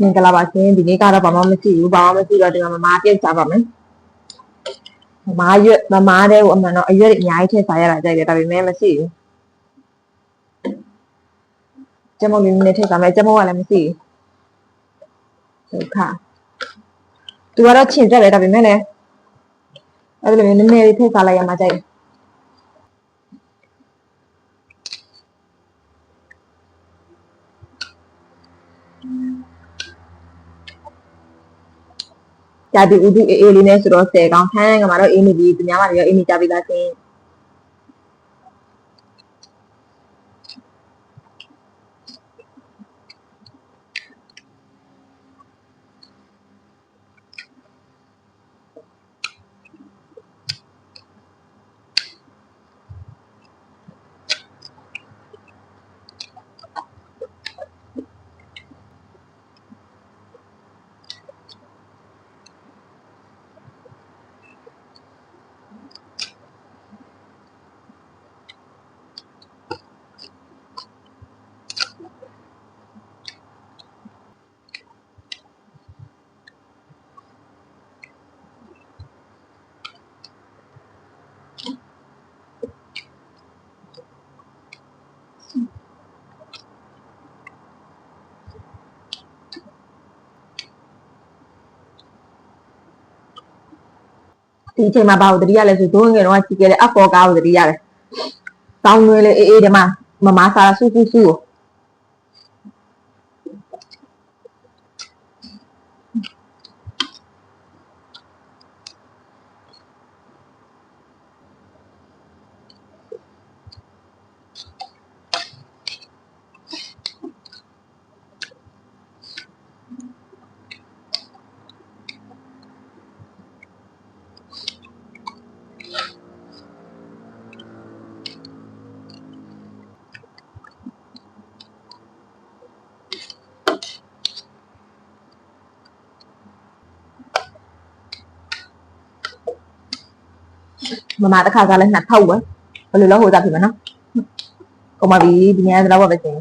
မင်္ဂလာပါရှင်ဒီနေ့ကတော့ဘာမှမရှိဘူးဘာမှမရှိတော့ဒီမှာမမပြုတ်စားပါမယ်မမရွက်မမတဲ့ကိုအမှန်တော့အရွက်တွေအများကြီးထည့်စားရတာကြိုက်တယ်ဒါပေမဲ့မရှိဘူးကျမတို့နည်းနည်းထည့်စားမယ်ကျမတို့ကလည်းမရှိဘူးဒုက္ခသူကတော့ချင်တက်တယ်ဒါပေမဲ့လည်းအဲ့လိုမျိုးနည်းနည်းလေးထည့်စားလိုက်ရမှာကြိုက်တယ် ကြာဒီဥဒုအေးအေးလေးနဲ့ဆိုတော့10កောင်းခန်းကမှာတော့အေးနေပြီသူများမှလည်းအေးနေကြပြီလားရှင် ဒီအချိန်မှာဘာလို့တတိယလဲဆိုဒုငယ်တော့ကြည့်ခဲ့တဲ့အဖော်ကားကိုတတိယလဲတောင်းငွေလေးအေးအေးဒီမှာမမစားဆူဆူဆူကို မမတစ်ခါစားလဲနှစ်ထောက်ပဲဘယ်လိုလဲဟိုစားပြီမနော်ကုန်ပါပြီဒီနေ့ကတော့ပဲရှင်